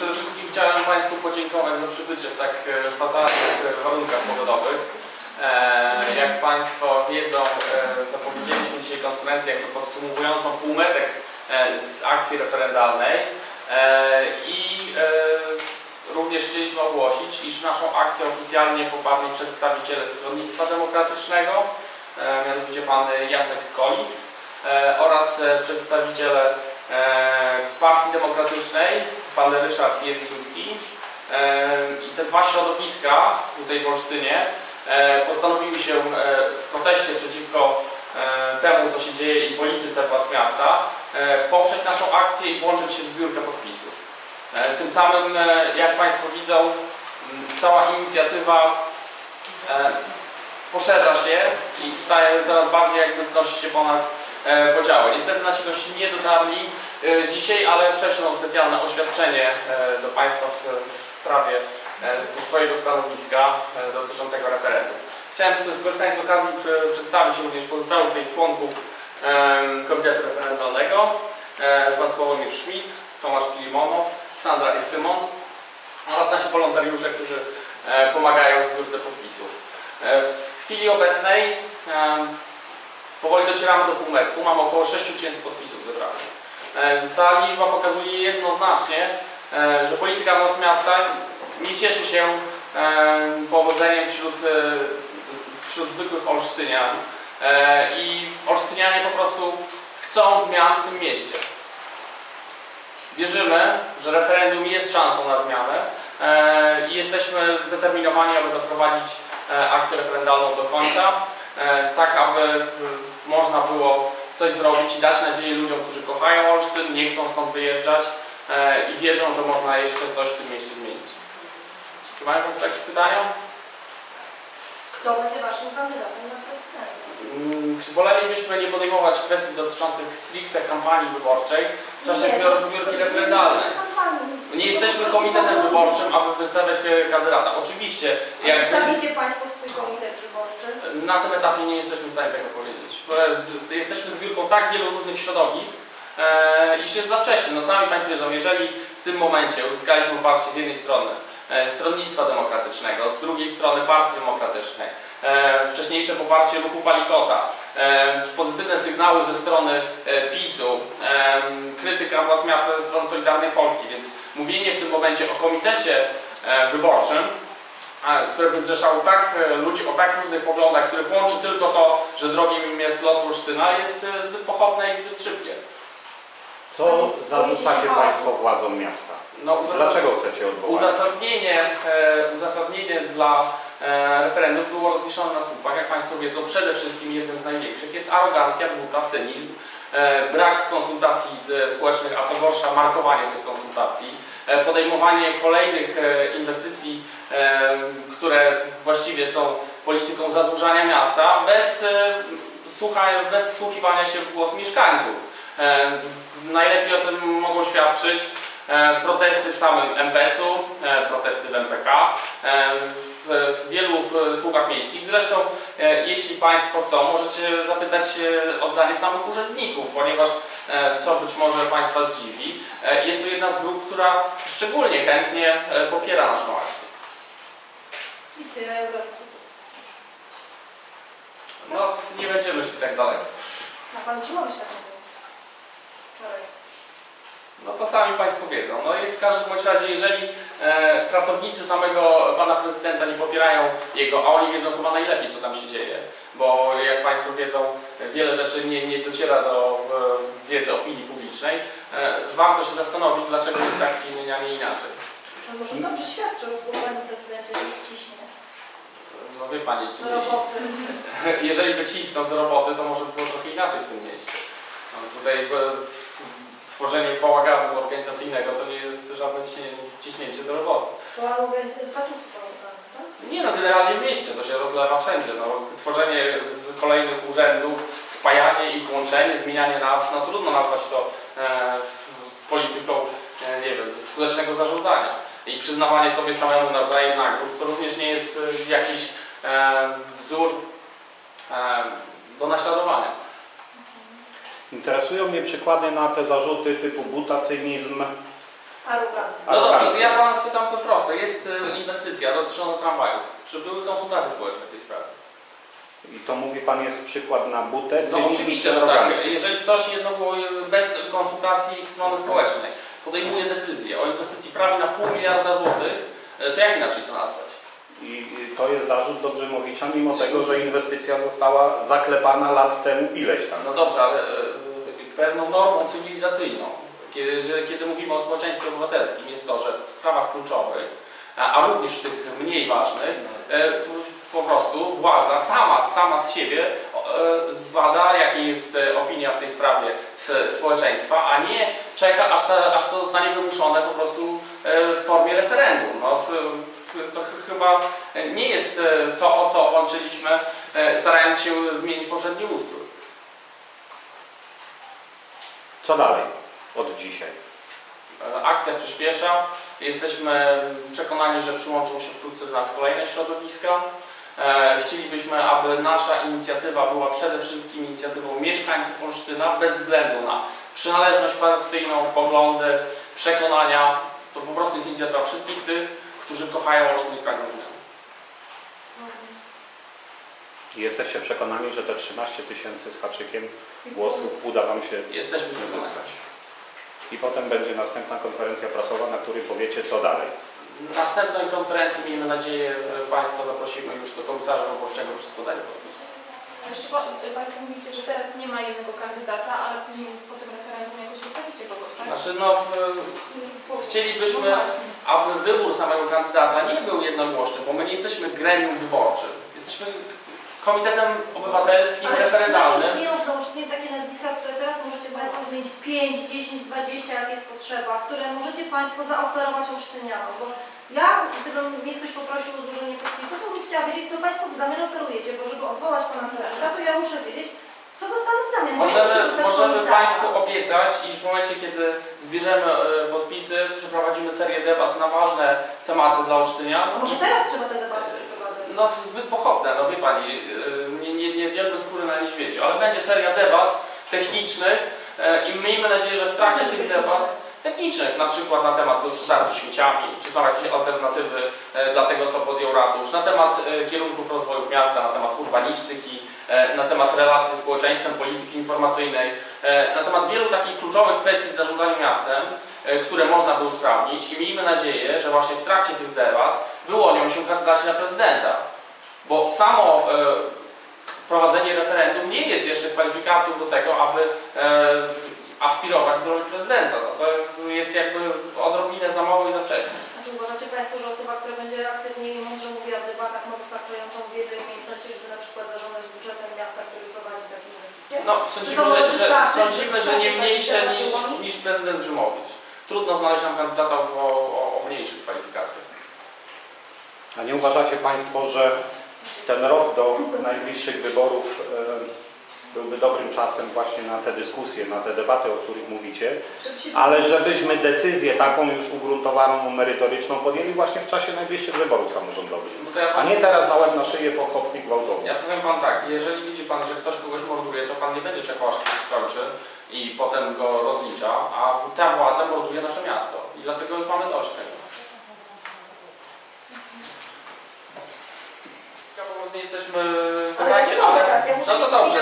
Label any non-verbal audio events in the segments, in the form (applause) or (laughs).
przede wszystkim chciałem Państwu podziękować za przybycie w tak e, fatalnych warunkach pogodowych. E, Jak Państwo wiedzą, e, zapowiedzieliśmy dzisiaj konferencję jakby podsumowującą półmetek z akcji referendalnej i również chcieliśmy ogłosić, iż naszą akcję oficjalnie poparli przedstawiciele Stronnictwa Demokratycznego, mianowicie pan Jacek Kolis oraz przedstawiciele Partii Demokratycznej, pan Ryszard Jedliński. I te dwa środowiska tutaj w Olsztynie e, postanowiły się e, w proteście przeciwko e, temu, co się dzieje i polityce władz miasta, poprzeć naszą akcję i włączyć się w zbiórkę podpisów. Tym samym, jak Państwo widzą, cała inicjatywa poszerza się i staje coraz bardziej jakby wznosi się ponad podziały. Niestety nasi gości nie dotarli dzisiaj, ale prześlą specjalne oświadczenie e, do Państwa w, sprawie e, swojego stanowiska e, dotyczącego referendum. Chciałem skorzystając z okazji przedstawić również pozostałych tutaj członków e, Komitetu Referendalnego. E, Pan Sławomir Schmidt, Tomasz Filimonow, Sandra i Symont oraz nasi wolontariusze, którzy e, pomagają w zbiórce podpisów. E, W chwili obecnej e, powoli docieramy do półmetku, mamy około 6 tysięcy podpisów zebranych. E, Ta liczba pokazuje jednoznacznie, e, że polityka władz miasta nie cieszy się e, powodzeniem wśród, wśród zwykłych Olsztynian i Olsztynianie po prostu chcą zmian w tym mieście. Wierzymy, że referendum jest szansą na zmianę i jesteśmy zdeterminowani, aby doprowadzić akcję referendalną do końca, tak aby można było coś zrobić i dać nadzieję ludziom, którzy kochają Olsztyn, nie chcą stąd wyjeżdżać e, i wierzą, że można jeszcze coś w tym mieście zmienić. Czy mają Państwo jakieś pytania? Kto będzie waszym kandydatem na prezydenta? Mm, Wolelibyśmy nie podejmować kwestii dotyczących stricte kampanii wyborczej w czasie Nie, zbior- to- zbiórki referendalnej. nie jesteśmy komitetem wyborczym, aby wystawiać kandydata. Oczywiście, jak Wystawicie Państwo swój komitet wyborczy? Na tym etapie nie jesteśmy w stanie tego powiedzieć. Jesteśmy zbiórką tak wielu różnych środowisk, e, iż jest za wcześnie. No sami Państwo wiedzą, jeżeli w tym momencie uzyskaliśmy poparcie z jednej strony e, Stronnictwa Demokratycznego, z drugiej strony Partii Demokratycznej, e, wcześniejsze poparcie ruchu Palikota, pozytywne sygnały ze strony PiSu, krytyka władz miasta ze strony Solidarnej Polski, więc mówienie w tym momencie o komitecie wyborczym, które by zrzeszało tak e, ludzi o tak różnych poglądach, których łączy tylko to, że drogim jest los Olsztyna, jest e, zbyt pochopne i zbyt szybkie. Co zarzucacie Państwo władzom miasta? No, Dlaczego chcecie odwołać? Uzasadnienie, e, uzasadnienie dla e, referendum było rozwieszone na słupach. Jak Państwo wiedzą, przede wszystkim jednym z największych jest arogancja, buta, cynizm, e, brak konsultacji z- społecznych, a co gorsza markowanie tych konsultacji, podejmowanie kolejnych e, inwestycji, e, które właściwie są polityką zadłużania miasta, bez, e, bez wsłuchiwania się w głos mieszkańców. E, Najlepiej o tym mogą świadczyć e, protesty w samym MPC-u, e, protesty w MPK, e, w, wielu e, spółkach miejskich. Zresztą, e, jeśli Państwo chcą, możecie zapytać e, o zdanie samych urzędników, ponieważ, e, co być może Państwa zdziwi, e, jest to jedna z grup, która szczególnie chętnie e, popiera naszą akcję. No, nie będziemy szli tak daleko. Na Pan Przymowicz tak mówił. Wczoraj. No to sami Państwo wiedzą. No jest w każdym bądź razie, jeżeli e, pracownicy samego Pana Prezydenta nie popierają jego, a oni wiedzą chyba najlepiej, co tam się dzieje, bo jak Państwo wiedzą, wiele rzeczy nie, nie dociera do e, wiedzy opinii publicznej, e, warto się zastanowić, dlaczego jest tak, a nie inaczej. To może dobrze świadczy o Panie Prezydencie, że ich ciśnie. No wie Pani, Do czyli, roboty. (laughs) jeżeli by cisnął do roboty, to może by było trochę inaczej w tym mieście. No, tutaj e, tworzenie bałaganu organizacyjnego to nie jest żadne ciśnięcie do roboty. Nie no, generalnie w mieście to się rozlewa wszędzie. No, tworzenie z kolejnych urzędów, spajanie ich, łączenie, zmienianie nazw, no trudno nazwać to e, polityką, e, nie wiem, skutecznego zarządzania. I przyznawanie sobie samemu nawzajem nagród to również nie jest e, jakiś e, wzór e, do naśladowania. Interesują mnie przykłady na te zarzuty typu buta, cynizm. Arogancja. No dobrze, to ja pana spytam to prosto. Jest e, inwestycja dotycząca tramwajów. Czy były konsultacje społeczne w tej sprawie? I to mówi Pan jest przykład na butę, No cynizm oczywiście, i że tak. arogancję. Jeżeli ktoś jednego bez konsultacji strony społecznej podejmuje decyzję o inwestycji prawie na pół miliarda złotych, e, to jak inaczej to nazwać? I i to jest zarzut do Grzymowicza, mimo tego, że inwestycja została zaklepana lat temu ileś tam. No dobrze, ale e, pewną normą cywilizacyjną, kiedy, że, kiedy mówimy o społeczeństwie obywatelskim, jest to, że w sprawach kluczowych, a, a również tych mniej ważnych, e, po, prostu władza sama, sama z siebie e, bada, jaka jest e, opinia w tej sprawie społeczeństwa, a nie czeka, aż, ta, aż to zostanie wymuszone po prostu w formie referendum. No, to, to ch- chyba nie jest e, to, o co walczyliśmy, e, starając się zmienić poprzedni ustrój. Co dalej od dzisiaj? E, Akcja przyspiesza. Jesteśmy przekonani, że przyłączą się wkrótce do nas kolejne środowiska. E, Chcielibyśmy, aby nasza inicjatywa była przede wszystkim inicjatywą mieszkańców Olsztyna, bez względu na przynależność partyjną, poglądy, przekonania. To po prostu jest inicjatywa wszystkich tych, którzy kochają Olsztyn i pragną zmian. I Jesteście przekonani, że te 13 tysięcy z haczykiem głosów uda Wam się Jesteśmy przekonani. uzyskać. I potem będzie następna konferencja prasowa, na której powiecie co dalej. Na następnej konferencji, miejmy nadzieję, Państwa zaprosimy już do komisarza wyborczego przy składaniu. Jeszcze pa- Państwo mówicie, że teraz nie ma jednego kandydata, ale później po tym referendum jakoś wystawicie kogoś, tak? Znaczy, no, chcielibyśmy No właśnie. Aby wybór samego kandydata nie był jednogłośny, bo my nie jesteśmy gremium wyborczym. Jesteśmy komitetem obywatelskim, Ale referendalnym. istnieją w Olsztynie takie nazwiska, które teraz możecie Państwo wymienić 5, 10, 20, jak jest potrzeba, które możecie Państwo zaoferować Olsztynianom, bo ja, gdybym mnie ktoś poprosił o złożenie podpisu, to bym chciała wiedzieć, co Państwo w zamian oferujecie, bo żeby odwołać Pana prezydenta, to ja muszę wiedzieć, co dostanę w zamian. Możemy, możemy. Państwu obiecać, iż w momencie, kiedy zbierzemy e, podpisy, przeprowadzimy serię debat na ważne tematy dla Olsztynian. A Może teraz trzeba te debaty przeprowadzać. No zbyt pochopne, no wie Pani, e, nie, nie, nie dzielmy skóry na niedźwiedziu, ale będzie seria debat technicznych e, i miejmy nadzieję, że w trakcie tych debat technicznych, na przykład na temat gospodarki śmieciami, czy są jakieś alternatywy e, dla tego, co podjął ratusz, na temat e, kierunków rozwoju miasta, na temat urbanistyki, e, na temat relacji ze społeczeństwem, polityki informacyjnej, na temat wielu takich kluczowych kwestii w zarządzaniu miastem, które można by usprawnić i miejmy nadzieję, że właśnie w trakcie tych debat wyłonią się kandydaci na prezydenta. Bo samo prowadzenie referendum nie jest jeszcze kwalifikacją do tego, aby z- aspirować do roli prezydenta. No to jest jakby odrobinę za mało i za wcześnie. Czy uważacie Państwo, że osoba, która będzie aktywnie i mądrze mówiła w debatach, ma wystarczającą wiedzę i umiejętności, żeby na przykład zarządzać budżetem miasta, który prowadzi takie inwestycje? No, sądzimy, że, że, sądzimy, że nie mniejsze niż, niż prezydent Grzymowicz. Trudno znaleźć nam kandydata o, o, o mniejszych kwalifikacjach. A nie uważacie Państwo, że ten rok do najbliższych wyborów e, byłby dobrym czasem właśnie na te dyskusje, na te debaty, o których mówicie, ale żebyśmy decyzję taką już ugruntowaną, merytoryczną podjęli właśnie w czasie najbliższych wyborów samorządowych. No ja, A nie teraz na łeb na szyję pochopnik gwałtowny. ja powiem Pan tak, jeżeli widzi Pan, że ktoś kogoś morduje, to Pan nie będzie czekał aż ktoś skończy i potem go rozlicza, a ta władza morduje nasze miasto i dlatego już mamy dość tego. Bo nie jesteśmy w Ale ja nie mogę ale tak, ja muszę no to dobrze,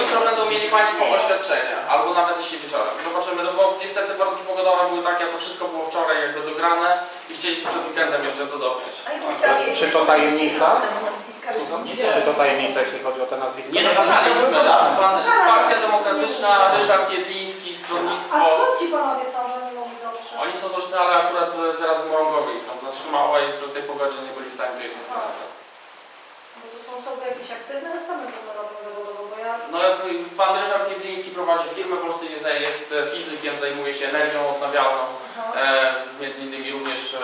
jutro będą mieli Państwo oświadczenia, albo nawet dzisiaj wieczorem. Zobaczymy, no bo niestety warunki pogodowe były takie, to wszystko było wczoraj jakby dograne i chcieliśmy przed weekendem jeszcze to dopiąć. A Czy to tajemnica? Czy to tajemnica, jeśli chodzi o te nazwiska? Nie napisaliśmy. Pan, Partia Demokratyczna, Ryszard Jedliński, A Stronnictwo. skąd ci panowie są, że nie mogli dotrzeć? Oni są też, ale akurat w Morągowie ich tam zatrzymało, a jest w tej pogodzie nie byli w stanie wyjechać. Bo to są osoby jakieś aktywne, ale co my to robią zawodowo, bo ja... No jak pan Ryszard Jedliński prowadzi firmę w Olsztynie, jest fizykiem, zajmuje się energią odnawialną, Aha. e, między innymi również e,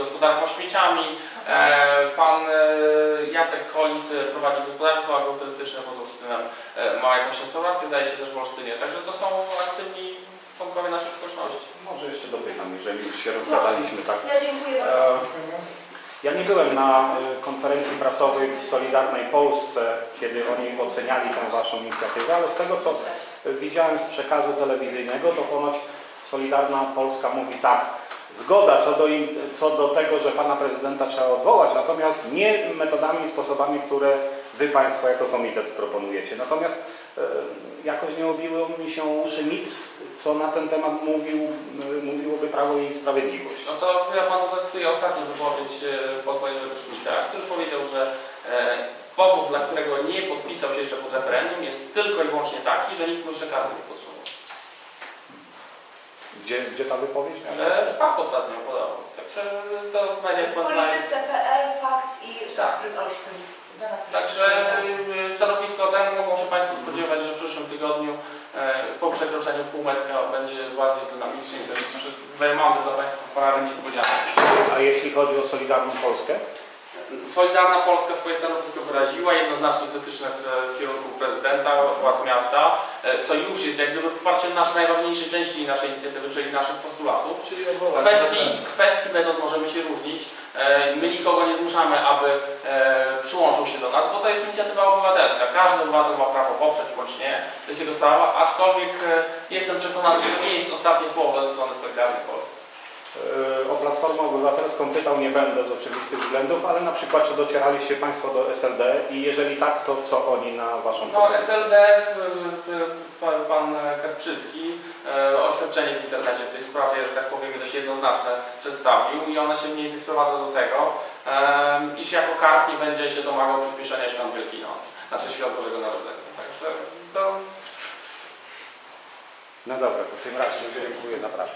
gospodarką śmieciami. E, pan e, Jacek Kolis e, prowadzi gospodarstwo agroturystyczne pod Olsztynem, e, ma jakąś restaurację, zdaje się też w Olsztynie, także to są aktywni członkowie naszej społeczności. Może jeszcze dopytam, jeżeli już się rozgadaliśmy tak. Ja dziękuję bardzo. E, Ja nie byłem na e, konferencji prasowej w Solidarnej Polsce, kiedy oni oceniali tę Waszą inicjatywę, ale z tego co widziałem z przekazu telewizyjnego, to ponoć Solidarna Polska mówi tak, zgoda co do, co do tego, że pana prezydenta trzeba odwołać, natomiast nie metodami i sposobami, które wy państwo jako komitet proponujecie. Natomiast e, jakoś nie obiło mi się uszy nic, co na ten temat mówił, e, mówiłoby Prawo i Sprawiedliwość. No to ja panu zacytuję ostatnią wypowiedź e, posła Jerzego Szmita, który powiedział, że powód, dla którego nie podpisał się jeszcze pod referendum jest tylko i wyłącznie taki, że nikt mu jeszcze karty nie podsunął. Gdzie, gdzie ta wypowiedź miała miejsce? E, Pak ostatnio podał. Także to w mediach znajdzie. Polityce.pl, fakt i Tak. z Olsztyn. Do nas Także y, stanowisko temu mogą się Państwo spodziewać, że w przyszłym tygodniu e, po przekroczeniu półmetra będzie bardziej dynamicznie i też przy- mamy dla Państwa parę niespodzianek. A jeśli chodzi o Solidarną Polskę? Solidarna Polska swoje stanowisko wyraziła, jednoznacznie krytyczne w, w kierunku prezydenta, władz miasta, e, co już jest jak gdyby poparciem naszej najważniejszej części naszej inicjatywy, czyli naszych postulatów. Czyli kwestii, kwestii metod możemy się różnić. E, My nikogo nie zmuszamy, aby e, przyłączył się do nas, bo to jest inicjatywa obywatelska. Każdy obywatel ma prawo poprzeć bądź nie. To jest jego sprawa, aczkolwiek jestem przekonany, że to nie jest ostatnie słowo ze strony Solidarnej Polski. Yy, O Platformę Obywatelską pytał nie będę z oczywistych względów, ale na przykład czy docieraliście Państwo do SLD i jeżeli tak, to co oni na Waszą No propozycję? SLD, w- w- pan, pan Kasprzycki e, oświadczenie w internecie w tej sprawie, że tak powiem, dość jednoznaczne przedstawił i one się mniej więcej sprowadza do tego, em, iż jako kart nie będzie się domagał przyspieszenia świąt Wielkiej-Nocy, znaczy świąt Bożego Narodzenia. Także to No dobra, to w tym razie dziękuję naprawdę.